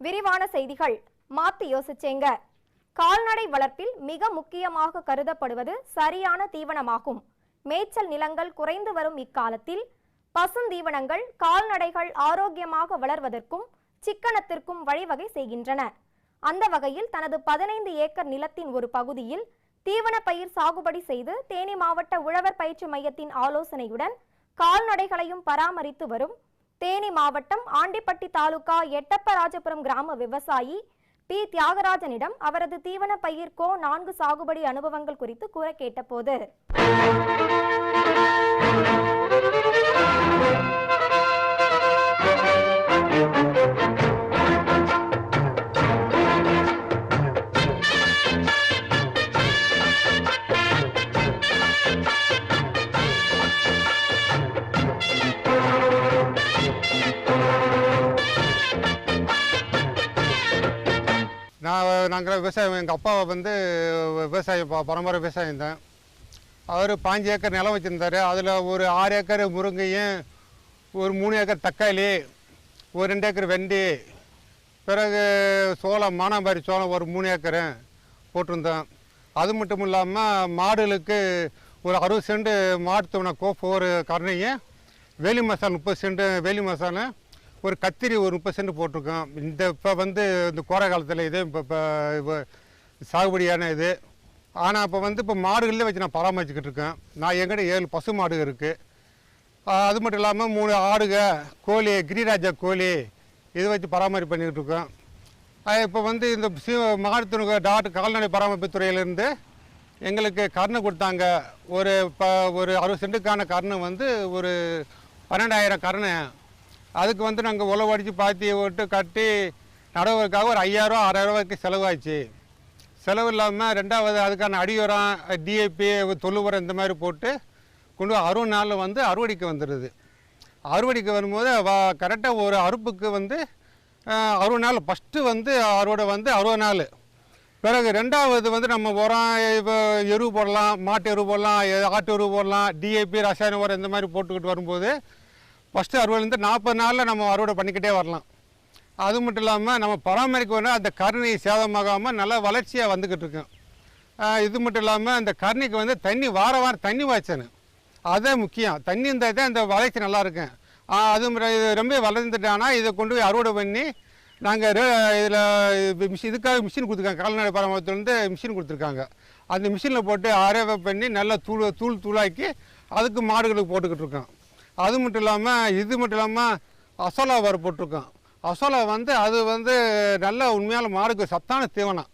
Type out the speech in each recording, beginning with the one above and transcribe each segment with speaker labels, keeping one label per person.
Speaker 1: விரிவான செய்திகள். மாத்தி யோசிச்சேங்க. கால்நடை வளர்ப்பில் மிக முக்கியமாக கருதப்படுவது சரியான தீவனமாகும். மேய்ச்சல் நிலங்கள் குறைந்து வரும் இக்காலத்தில் பசுந்தீவனங்கள் கால்நடைகள் ஆரோக்கியமாக வளர்வதற்கும் சிக்கனத்திற்கும் வழிவகை செய்கின்றன. அந்த வகையில் தனது பதினைந்து ஏக்கர் நிலத்தின் ஒரு பகுதியில் தீவன பயிர் சாகுபடி செய்து தேனி மாவட்ட உழவர் பயிற்சி மையத்தின் ஆலோசனையுடன் கால்நடைகளையும் பராமரித்து வரும் தேனி மாவட்டம் ஆண்டிப்பட்டி தாலுகா எட்டப்பராஜபுரம் கிராம விவசாயி பி. தியாகராஜனிடம் அவரது தீவன பயிர் கோ நான்கு சாகுபடி அனுபவங்கள் குறித்து கூற கேட்டபோது.
Speaker 2: நாங்கள் விவசாயம் எங்கள் அப்பா வந்து விவசாயம் ப- பரம்பரை விவசாயம் தான். அவர் பாஞ்சு ஏக்கர் நிலம் வச்சுருந்தாரு. அதில் ஒரு ஆறு ஏக்கர் முருங்கையும் ஒரு மூணு ஏக்கர் தக்காளி ஒரு ரெண்டு ஏக்கர் வெண்டி பிறகு சோளம் மானாம்பாரி சோளம் ஒரு மூணு ஏக்கரு போட்டிருந்தோம். அது மட்டும் இல்லாமல் மாடுகளுக்கு ஒரு அறுபது சென்ட் மாட்டு தவணை கோப்பு ஒரு கருணையும் வேலி மசாலா முப்பது சென்ட் வேலி மசாலா ஒரு கத்திரி ஒரு முப்பது சென்ட் போட்டிருக்கோம். இந்த இப்போ வந்து இந்த கோடை காலத்தில் இது இப்போ இப்போ சாகுபடியான இது. ஆனால் இப்போ வந்து இப்போ மாடுகளில் வச்சு நான் பராமரிச்சுக்கிட்டு இருக்கேன். நான் எங்கிட்ட ஏழு பசு மாடு இருக்குது அது மட்டும் இல்லாமல் மூணு ஆடுக கோழி கிரிராஜா கோழி இதை வச்சு பராமரிப்பு பண்ணிக்கிட்டு இருக்கோம். இப்போ வந்து இந்த சி மாடுத்துணுக டாக்டர் கால்நடை பராமரிப்பு துறையிலேருந்து எங்களுக்கு கருணை கொடுத்தாங்க. ஒரு இப்போ ஒரு அறுபது சென்ட்டுக்கான கருணை வந்து ஒரு பன்னெண்டாயிரம் கருணை அதுக்கு வந்து நாங்கள் உழவு அடித்து பாத்தி விட்டு கட்டி நடவுறதுக்காக ஒரு ஐயாயிரம் ஆறாயிரம் செலவாச்சு. செலவு இல்லாமல் ரெண்டாவது அதுக்கான அடி உரம் டிஏபி தொழு உரம் இந்த மாதிரி போட்டு கொண்டு அறுபது நாளில் வந்து அறுவடைக்கு வந்துடுது அறுவடைக்கு வரும்போது கரெக்டாக ஒரு அறுப்புக்கு வந்து அறுபது நாள். ஃபஸ்ட்டு வந்து அறுவடை வந்து அறுபது நாள். பிறகு ரெண்டாவது வந்து நம்ம உரம் இப்போ எரு போடலாம் மாட்டு எரு போடலாம் ஆட்டு எரு போடலாம் டிஏபி ரசாயன உரம் இந்த மாதிரி போட்டுக்கிட்டு வரும்போது ஃபஸ்ட்டு அறுவடைலேருந்து நாற்பது நாளில் நம்ம அறுவடை பண்ணிக்கிட்டே வரலாம். அது மட்டும் இல்லாமல் நம்ம பராமரிக்க அந்த கருணை சேதமாகாமல் நல்லா வளர்ச்சியாக வந்துக்கிட்டு இருக்கோம் இது மட்டும் இல்லாமல் அந்த கருணைக்கு வந்து தண்ணி வார வாரம் தண்ணி வாய்ச்சணும் அதுதான் முக்கியம். தண்ணி இருந்தால் தான் இந்த வளர்ச்சி நல்லா இருக்கும். அது இது ரொம்ப வளர்ந்துட்டானா இதை கொண்டு போய் அறுவடை பண்ணி நாங்கள் இதில் மிஷின் இதுக்காக மிஷின் கொடுத்துருக்காங்க. கால்நடை பராமரித்துலேருந்து மிஷின் கொடுத்துருக்காங்க. அந்த மிஷினில் போட்டு அரைவை பண்ணி நல்லா தூள் தூள் தூளாக்கி அதுக்கு மாடுகளுக்கு போட்டுக்கிட்டு இருக்கோம். அது மட்டும் இல்லாமல் இது மட்டும் இல்லாமல் அசோலா வர போட்டிருக்கோம். அசோலா வந்து அது வந்து நல்ல உண்மையான மாடுக்கு சத்தான தீவனம்.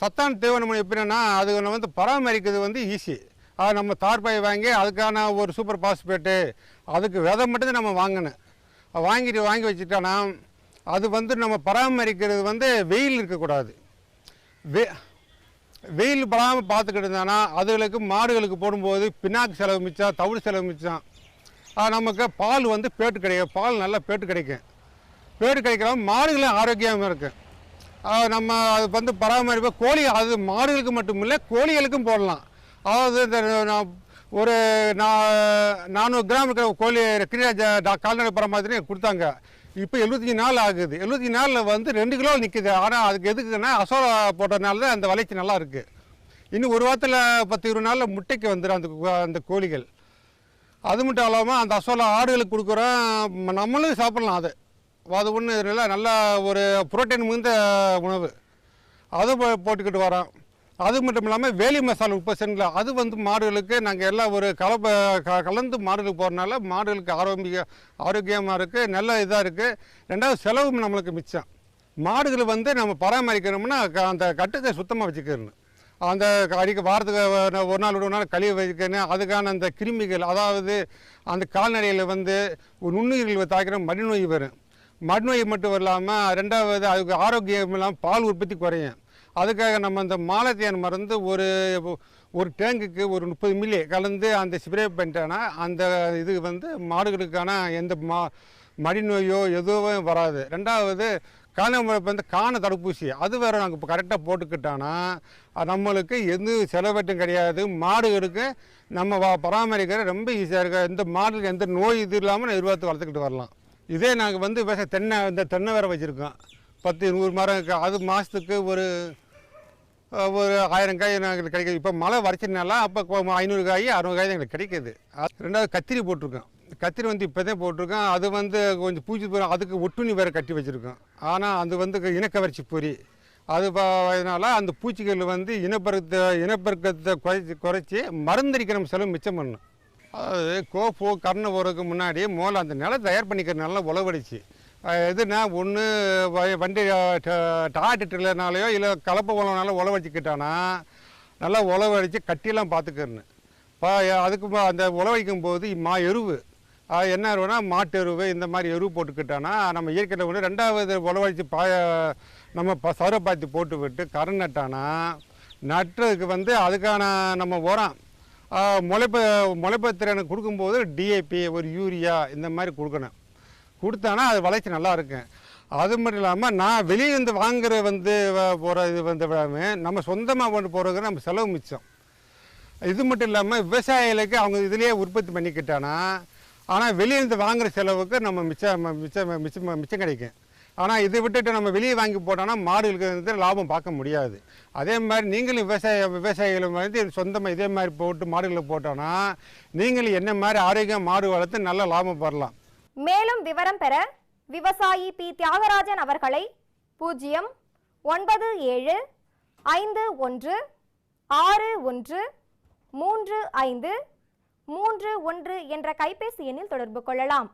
Speaker 2: சத்தான தீவனம் எப்படின்னா அது வந்து பராமரிக்கிறது வந்து ஈஸி அது நம்ம தார்பாய் வாங்கி அதுக்கான ஒரு சூப்பர் பாஸ்பேட்டு அதுக்கு விதை மட்டும்தான் நம்ம வாங்கணும். வாங்கிட்டு வாங்கி வச்சுட்டோன்னா அது வந்து நம்ம பராமரிக்கிறது வந்து வெயில் இருக்கக்கூடாது. வெ வெயில் படாமல் பார்த்துக்கிட்டு இருந்தானா அதுகளுக்கு மாடுகளுக்கு போடும்போது பின்னாக்கு செலவு மிச்சம் தவிடு செலவு மிச்சம். நமக்கு பால் வந்து பேட்டு கிடைக்கும். பால் நல்லா பேட்டு கிடைக்கும். பேட்டு கிடைக்கிறோம் மாடுகளும் ஆரோக்கியமாக இருக்கும் நம்ம அது வந்து பராமரிப்பு கோழி அது மாடுகளுக்கு மட்டும் இல்லை கோழிகளுக்கும் போடலாம். அதாவது இந்த ஒரு நா நானூறு கிராம் இருக்கிற கோழி கிரிராஜ கால்நடை பராமரித்து கொடுத்தாங்க. இப்போ எழுபத்தஞ்சி நாள் ஆகுது. எழுபத்தஞ்சி நாளில் வந்து ரெண்டு கிலோ நிற்குது ஆனால் அதுக்கு எதுக்குன்னா அசோலா போட்டதுனால தான் அந்த வளர்ச்சி நல்லா இருக்குது இன்னும் ஒரு வாரத்தில் பத்து இருபது நாளில் முட்டைக்கு வந்துடும் அந்த கோ- அந்த கோழிகள். அது மட்டும் இல்லாமல் அந்த அசோலா ஆடுகளுக்கு கொடுக்குறோம் நம்மளும் சாப்பிட்லாம் அது. அது ஒன்று இல்லை நல்ல ஒரு புரோட்டீன் மிகுந்த உணவு. அது போட்டுக்கிட்டு வரோம். அது மட்டும் இல்லாமல் வேலி மசாலா முப்பது சென்டில் அது வந்து மாடுகளுக்கு நாங்கள் எல்லாம் ஒரு கலப்பை க கலந்து மாடுகளுக்கு போகிறனால மாடுகளுக்கு ஆரோக்கிய ஆரோக்கியமாக இருக்குது நல்ல இதாக இருக்குது ரெண்டாவது செலவும் நம்மளுக்கு மிச்சம். மாடுகளை வந்து நம்ம பராமரிக்கணும்னா க- அந்த கட்டுக்கை சுத்தமாக வச்சுக்கணும். அந்த அடிக்க வாரத்துக்கு ஒரு- ஒரு நாள் விட ஒரு நாள் கழிவு வைக்கணும். அதுக்கான அந்த கிருமிகள் அதாவது அந்த கால்நடையில் வந்து ஒரு நுண்ணுயிர்கள் தாக்கிற மடிநோய் வரும். மடிநோய் மட்டும் இல்லாமல் ரெண்டாவது அதுக்கு ஆரோக்கியம் இல்லாமல் பால் உற்பத்தி குறையும். அதுக்காக நம்ம அந்த மாலத்தியான் மருந்து ஒரு ஒரு டேங்குக்கு ஒரு முப்பது மில்லி கலந்து அந்த ஸ்ப்ரே பண்ணிட்டோன்னா அந்த இது வந்து மாடுகளுக்கான எந்த மா மடிநோயோ எதுவும் வராது. ரெண்டாவது காண வந்து காண தடுப்பூசி. அது வேறு நாங்கள் இப்போ கரெக்டாக போட்டுக்கிட்டோன்னா அது நம்மளுக்கு எந்த செலவட்டும் கிடையாது. மாடுகளுக்கு நம்ம பராமரிக்கிற ரொம்ப ஈஸியாக இருக்குது எந்த மாடுக்கு எந்த நோய் இது இல்லாமல் நிர்வாகத்தை வளர்த்துக்கிட்டு வரலாம். இதே நாங்கள் வந்து விவசாய தென்னை இந்த தென்னை வேற வச்சுருக்கோம். பத்து நூறு மரம் இருக்குது அது மாதத்துக்கு ஒரு ஒரு ஆயிரம் காய் நாங்கள் கிடைக்குது. இப்போ மழை வறட்சினால அப்போ ஐநூறு காய் அறுநூறு காய் எங்களுக்கு கிடைக்குது. ரெண்டாவது கத்திரி போட்டிருக்கோம். கத்திரி வந்து இப்போ தான் போட்டிருக்கோம். அது வந்து கொஞ்சம் பூச்சி போய் அதுக்கு ஒட்டுணி வேறு கட்டி வச்சுருக்கோம். ஆனால் அது வந்து இனக்கவர்ச்சி பொறி. அது அதனால் அந்த பூச்சிகள் வந்து இனப்பெருக்கத்தை இனப்பெருக்கத்தை குறைச்சி குறைச்சி மருந்தடிக்க நம்ம செலவு மிச்சம் பண்ணணும் அதாவது கோப்பு கரண போகிறதுக்கு முன்னாடி முதல்ல அந்த நிலம் தயார் பண்ணிக்கிற நல்லா உழவடிச்சு. எதுனா ஒன்று வண்டி டாட்டுனாலையோ இல்லை கலப்பை உழவுனால உழவடிச்சிக்கிட்டானா நல்லா உழவடிச்சு கட்டியெல்லாம் பார்த்துக்கிறணும் பா அதுக்கு அந்த உழவடிக்கும் போது மா எருவு என்ன எருவுனா மாட்டு எருவு இந்த மாதிரி எருவு போட்டுக்கிட்டோன்னா நம்ம இயற்கையில் ஒன்று ரெண்டாவது உழவடிச்சு பா நம்ம ப சரப்பாத்தி போட்டு விட்டு கரண் நட்டானா நட்டுறதுக்கு வந்து அதுக்கான நம்ம உரம் ஆஹ் முளைப்ப முளைப்பத்திறனுக்கு கொடுக்கும்போது டிஏபி ஒரு யூரியா இந்த மாதிரி கொடுக்கணும். கொடுத்தானா அது வளர்ச்சி நல்லா இருக்கும் அது மட்டும் இல்லாமல் நான் வெளியிலேருந்து வாங்குற வந்து போகிற இது வந்து விடாமல் நம்ம சொந்தமாக கொண்டு போகிறதுக்கு நம்ம செலவு மிச்சம். இது மட்டும் இல்லாமல் விவசாயிகளுக்கு அவங்க இதுலேயே உற்பத்தி பண்ணிக்கிட்டானா ஆனால் வெளியிலேருந்து வாங்குற செலவுக்கு நம்ம மிச்சம் மிச்சம் மிச்சம் மிச்சம் கிடைக்கும். ஆனால் இதை விட்டுட்டு நம்ம வெளியே வாங்கி போட்டோம்னா மாடுகளுக்கு வந்து லாபம் பார்க்க முடியாது. அதே மாதிரி நீங்களும் விவசாய விவசாயிகளும் வந்து சொந்தமாக இதே மாதிரி போட்டு மாடுகளை போட்டோன்னா நீங்களும் என்ன மாதிரி ஆரோக்கியம் மாடு வளர்த்து நல்ல லாபம் பெறலாம்.
Speaker 1: மேலும் விவரம் பெற விவசாயி பி. தியாகராஜன் அவர்களை பூஜ்ஜியம் ஒன்பது ஏழு ஐந்து ஒன்று ஆறு ஒன்று மூன்று ஐந்து மூன்று ஒன்று என்ற கைபேசி எண்ணில் தொடர்பு கொள்ளலாம்.